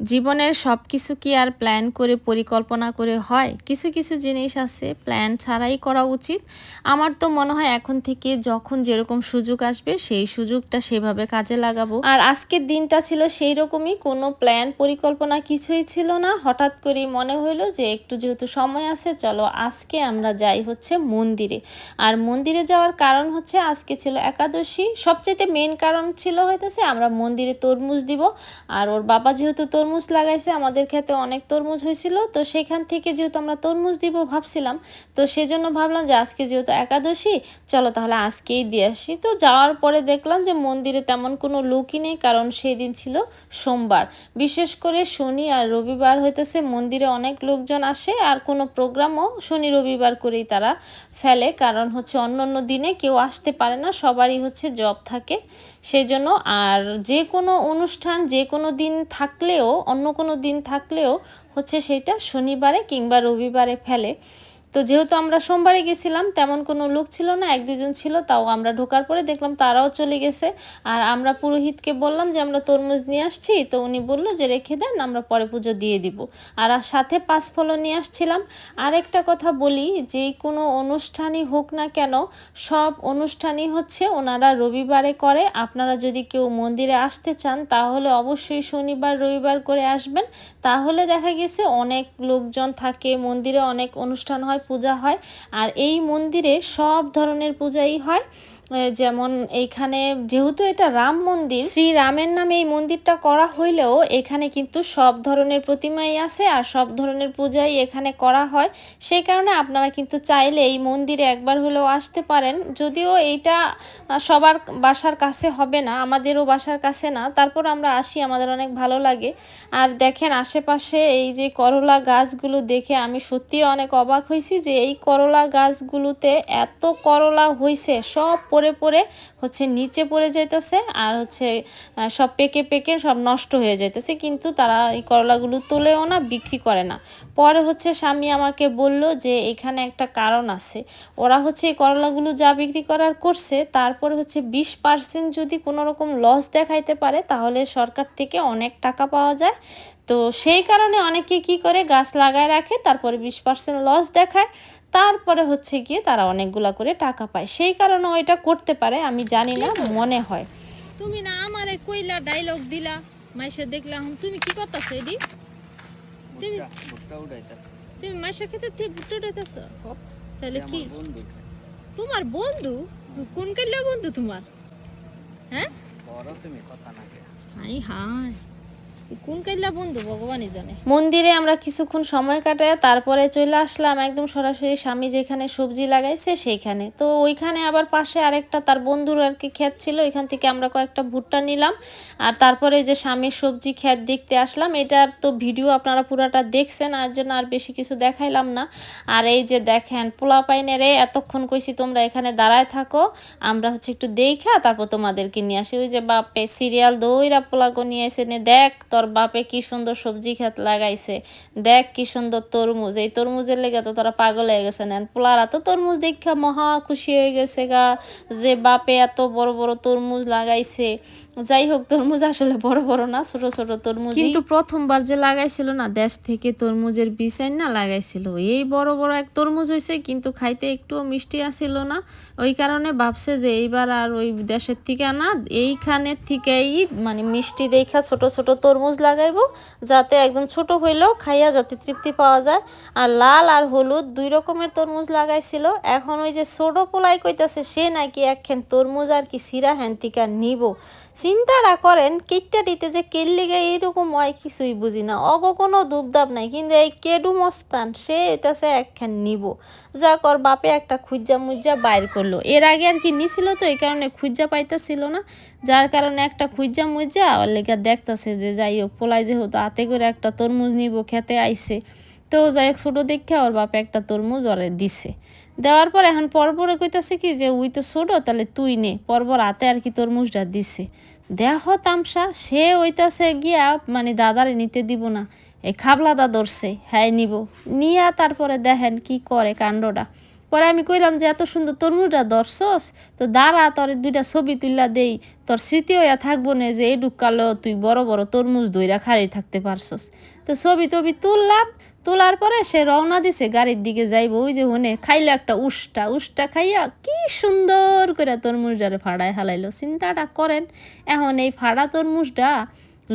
জীবনের সব কিছু কি আর প্ল্যান করে, পরিকল্পনা করে হয়? কিছু কিছু জিনিস আছে প্ল্যান ছাড়াই করা উচিত। আমার তো মনে হয় এখন থেকে যখন যেরকম সুযোগ আসবে, সেই সুযোগটা সেভাবে কাজে লাগাবো। আর আজকের দিনটা ছিল সেই রকমই কোনো প্ল্যান পরিকল্পনা কিছুই ছিল না। হঠাৎ করেই মনে হইল যে একটু যেহেতু সময় আছে, চলো আজকে আমরা যাই হচ্ছে মন্দিরে। আর মন্দিরে যাওয়ার কারণ হচ্ছে আজকে ছিল একাদশী। সবচেয়ে মেন কারণ ছিল হইতেছে আমরা মন্দিরে তরমুজ দিব। আর ওর বাবা যেহেতু তরমুজ লাগাইছে, আমাদের ক্ষেতে অনেক তরমুজ হয়েছিল। তো সেখান থেকে যেহেতু আমরা তরমুজ দিব ভাবছিলাম, তো সেজন্য ভাবলাম যে আজকে যেহেতু একাদশী, চলো তাহলে আজকেই দিয়ে আসি। তো যাওয়ার পরে দেখলাম যে মন্দিরে তেমন কোনো লোকই নেই, কারণ সেই দিন ছিল সোমবার। বিশেষ করে শনি আর রবিবার হইতেছে, মন্দিরে অনেক লোকজন আসে, আর কোনো প্রোগ্রামও শনি রবিবার করেই তারা ফেলে, কারণ হচ্ছে অন্য অন্য দিনে কেউ আসতে পারে না, সবারই হচ্ছে জব থাকে। সেই জন্য আর যে কোনো অনুষ্ঠান, যে কোনো দিন থাকলেও, অন্য কোনো দিন থাকলেও হচ্ছে সেটা শনিবারে কিংবা রবিবারে ফেলে। তো যেহেতু আমরা সোমবারে গেছিলাম, তেমন কোনো লোক ছিল না, এক দুজন ছিল, তাও আমরা ঢোকার পরে দেখলাম তারাও চলে গেছে। আর আমরা পুরোহিতকে বললাম যে, আমরা তরমুজ নিয়ে আসছি। তো উনি বলল যে, রেখে দেন, আমরা পরে পুজো দিয়ে দিব। আর সাথে পাঁচ ফলও নিয়ে আসছিলাম। আরেকটা কথা বলি যে কোনো অনুষ্ঠানই হোক না কেন, সব অনুষ্ঠানই হচ্ছে ওনারা রবিবারে করে। আপনারা যদি কেউ মন্দিরে আসতে চান, তাহলে অবশ্যই শনিবার, রবিবার করে আসবেন। তাহলে দেখা গেছে অনেক লোকজন থাকে, মন্দিরে অনেক অনুষ্ঠান হয় পূজা হয়। আর এই মন্দিরে সব ধরনের পূজাই হয়। যেমন এইখানে যেহেতু এটা রাম মন্দির, শ্রী রামের নামে এই মন্দিরটা করা হইলেও এখানে কিন্তু সব ধরনের প্রতিমাই আছে আর সব ধরনের পূজাই এখানে করা হয়। সেই কারণে আপনারা কিন্তু চাইলে এই মন্দিরে একবার হলেও আসতে পারেন। যদিও এইটা সবার বাসার কাছে হবে না, আমাদেরও বাসার কাছে না। তারপর আমরা আসি, আমাদের অনেক ভালো লাগে। আর দেখেন আশেপাশে এই যে করলা গাছগুলো দেখে আমি সত্যি অনেক অবাক হয়েছি যে এই করলা গাছগুলোতে এত করলা হয়েছে সব পড়ে পড়ে হচ্ছে নিচে পড়ে যাইতেছে আর হচ্ছে সব পেকে পেকে সব নষ্ট হয়ে যাইতেছে। কিন্তু তারা এই করলাগুলো তোলেও না, বিক্রি করে না। পরে হচ্ছে স্বামী আমাকে বলল যে, এখানে একটা কারণ আছে। ওরা হচ্ছে এই করলাগুলো যা বিক্রি করার করছে, তারপরে হচ্ছে বিশ পার্সেন্ট যদি কোনো রকম লস দেখাইতে পারে, তাহলে সরকার থেকে অনেক টাকা পাওয়া যায়। তো সেই কারণে অনেকে কি করে, গাছ লাগায় রাখে, তারপরে বিশ পার্সেন্ট লস দেখায়। তারপরে হচ্ছে গিয়ে তারা অনেকগুলা করে টাকা পায়। সেই কারণে ওইটা করতে পারে আমি জানি না মনে হয়। তুমি না আমারে কইলা ডায়লগ দিলা মাইসা দেখলাম তুমি কি করতেছো এদি তুমি তুমি মাইসা খেতে থেকে ভুট্টা উঠাইতেছ তাহলে কি? তোমার বন্ধু? কোন কাইলা বন্ধু তোমার? হ্যাঁ? বড় তুমি কথা না কে। High high. মন্দিরে আমরা কিছুক্ষণ সময় কাটায় তারপরে চলে আসলাম। একদম সরাসরি স্বামী যেখানে সবজি লাগাইছে সেইখানে। তো ওইখানে আবার পাশে আরেকটা তার বন্ধুর আর কি ক্ষেত ছিল। ওইখান থেকে আমরা কয়েকটা ভুট্টা নিলাম। আর তারপরে যে স্বামীর সবজি ক্ষেত দেখতে আসলাম। এটার তো ভিডিও আপনারা পুরাটা দেখছেন, আর জন্য আর বেশি কিছু দেখাইলাম না। আর এই যে দেখেন, পোলা পাইনেরে এতক্ষণ কইছি তোমরা এখানে দাঁড়ায় থাকো। আমরা হচ্ছে একটু দেখা তারপর তোমাদেরকে নিয়ে আসি। ওই যে বাপে, সিরিয়াল দইরা পোলাগো নিয়ে এসে দেখ তোর বাপে কি সুন্দর সবজি খেত লাগাইছে, দেখ কি সুন্দর তরমুজ। এই তরমুজের লেগে তো তারা পাগল হয়ে গেছে নেন। পোলারা তো তরমুজ দেখা মহা খুশি হয়ে গেছে গা, যে বাপে এত বড় বড় তরমুজ লাগাইছে। যাই হোক, তরমুজ আসলে বড় বড় না, ছোট ছোট তরমুজ কিন্তু প্রথমবার যে লাগাইছিল না, দেশ থেকে তরমুজের বীজ না লাগাইছিল। এই বড় বড় এক তরমুজ হয়েছে কিন্তু খাইতে একটুও মিষ্টি আসছিল না। ওই কারণে ভাবছে যে এইবার আর ওই দেশের থেকে না, এইখানের থেকেই মানে মিষ্টি দেখা ছোট ছোট তরমুজ লাগাইবো, যাতে একদম ছোট হইলেও খাইয়া যাতে তৃপ্তি পাওয়া যায়। আর লাল আর হলুদ দুই রকমের তরমুজ লাগাইছিল। এখন ওই যে ছোট পোলাই কইতাছে, সে নাকি একখান তরমুজ আর কি সিরা হ্যান থেকে নিব চিন্তাটা করেন, কিটটা দিতে যে কেল্লিগে এইরকম হয় কিছুই বুঝি না। অগ কোনো দুবদাব নাই, কিন্তু এই কেডু মস্তান, সে এটাছে একখান নিব। যা কর, বাপে একটা খুজ্জা মুজ্জা বাইর করল। এর আগে আর কি নিছিল তো, এই কারণে খুজ্জা পাইতেছিল না। যার কারণে একটা খুঁজা মুজ্জা ওর লেগে দেখতাছে যে যাই হোক পোলাই যেহেতু হাতে করে একটা তরমুজ নিব, খেতে আইসে তো যাই হোক ছোটো দেখে ওর বাপে একটা তরমুজ ওরে দিছে। দেওয়ার পর এখন পরপরে কইতাছে কি যে, উই তো ছোটো, তাহলে তুই নে। পরপর হাতে আর কি তরমুজটা দিছে। দেহ তামসা, সে ওইতাছে গিয়া মানে দাদারে নিতে দিব না। এই খাবলাদা ধরছে হ্যাঁ নিব। নিয়া তারপরে দেখেন কি করে কাণ্ডটা। পরে আমি কইলাম যে, এত সুন্দর তরমুজটা ধরছস, তো দাঁড়া, তোর দুইটা ছবি তুললা দেই। তোর স্মৃতি হইয়া থাকব না যে এই ডুকালো তুই বড় বড় তরমুজ দইরা খাড়ি থাকতে পারছস। তো ছবি টবি তুললাম, তোলার পরে সে রওনা দিছে, গাড়ির দিকে যাইব। ওই যে হনে খাইলো একটা উষ্টা উষ্টা খাইয়া কি সুন্দর করে তরমুজটারে ফাড়ায় হালাইলো। চিন্তাটা করেন, এখন এই ফাড়া তরমুজটা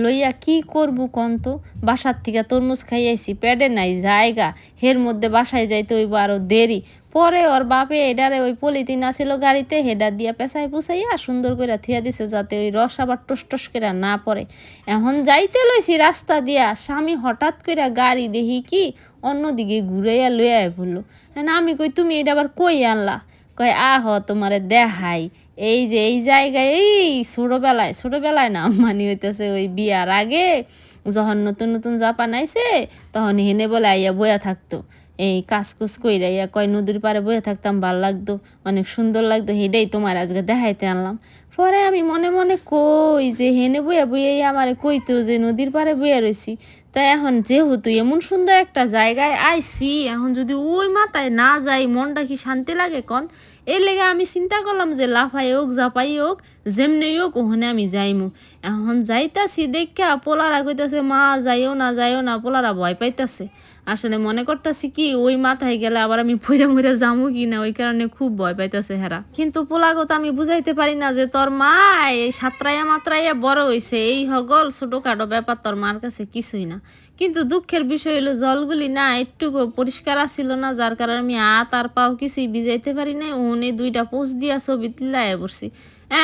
লইয়া কি করব কন্ত বাসার থেকে তরমুজ খাইয়াইছি প্যাডে নাই জায়গা। হের মধ্যে বাসায় যাইতে হইব আরও দেরি। পরে ওর বাপে এডারে ওই পলিথিন আসিল গাড়িতে, হেডার দিয়া পেঁচাই পুষাইয়া সুন্দর করে থিয়া দিছে যাতে ওই রস আবার টস টস করে না পড়ে। এখন যাইতে লইছি রাস্তা দিয়া, স্বামী হঠাৎ করে গাড়ি দেখি কি অন্যদিকে ঘুরাইয়া লইয়া বলল না আমি কই, তুমি এটা আবার কই আনলা? কয়, আহ, তোমারে দেখাই। এই যে এই জায়গায়, এই ছোটোবেলায় ছোটোবেলায় না মানে হইতেছে ওই বিয়ার আগে যখন নতুন নতুন জাপান আইছে, তখন হেনে বলে আইয়া বয়া থাকতো। এই কাজকুজ কইরা ইয়া কয়, নদীর পাড়ে বয়ে থাকতাম, ভালো লাগতো, অনেক সুন্দর লাগতো, হেডেই তোমার আজকে দেখাইতে আনলাম। পরে আমি মনে মনে কই যে, হেনে বইয়া বইয়া আমারে কইতো যে, নদীর পাড়ে বইয়া রইছি। তা এখন যেহেতু এমন সুন্দর একটা জায়গায় আইছি, এখন যদি ওই মাথায় না যাই, মনটা কি শান্তি লাগে কন? এর লেগে আমি চিন্তা করলাম যে, লাফাই হোক জাপাই হোক, যেমনি হোক, ওখানে আমি যাইমু। এখন যাইতাছি দেখা পোলারা কইতাছে, মা, যাইও না যাইও না। পোলারা ভয় পাইতাছে। আসলে মনে করতেছি কি, ওই মাথায় গেলে আবার আমি ফুইরা মুইরা যামু কি না ওই কারণে খুব ভয় পাইতেছে হেরা। কিন্তু পোলাগত আমি বুঝাইতে পারি না যে তোর মা এই সাতরাইয়া মাত্রাইয়া বড় হইছে, এই হগল ছোটখাটো ব্যাপার তোর মার কাছে কিছুই না। কিন্তু দুঃখের বিষয় হলো জলগুলি না একটু পরিষ্কার আসছিল না, যার কারণে আমি হাত আর পাও কিছুই ভিজাইতে পারি নাই ওনে দুইটা পোস্ট দিয়া ছবি তিল্লায় পড়ছি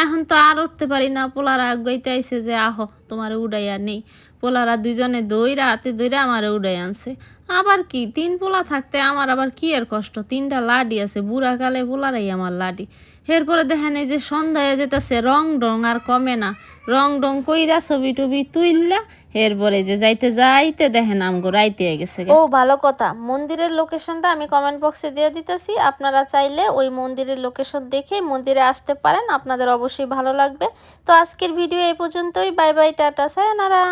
এখন তো আর উঠতে পারি না, পোলারা আগাইতে আইসে যে, আহ, তোমার উড়াইয়া নেই। পোলারা দুইজনে দইরা, হাতে দইরা আমার উড়াই আনছে। আবার কি? তিন পোলা থাকতে আমার আবার কি এর কষ্ট? তিনটা লাডি আছে, বুড়া কালে পোলারাই আমার লাডি। এরপরে দেখেন এই যে সন্ধ্যায় যেতেছে, রং ডং আর কমে না। রং ডং কইরা ছবি টবি তুইল্লা, এরপরে যে যাইতে যাইতে দেখেন আমগো রাইতে গেছে ও, ভালো কথা। মন্দিরের লোকেশনটা আমি কমেন্ট বক্সে দিয়ে দিতেছি। আপনারা চাইলে ওই মন্দিরের লোকেশন দেখে মন্দিরে আসতে পারেন। আপনাদের অবশ্যই ভালো লাগবে। তো আজকের ভিডিও এই পর্যন্তই। Bye bye, tata, sayonara.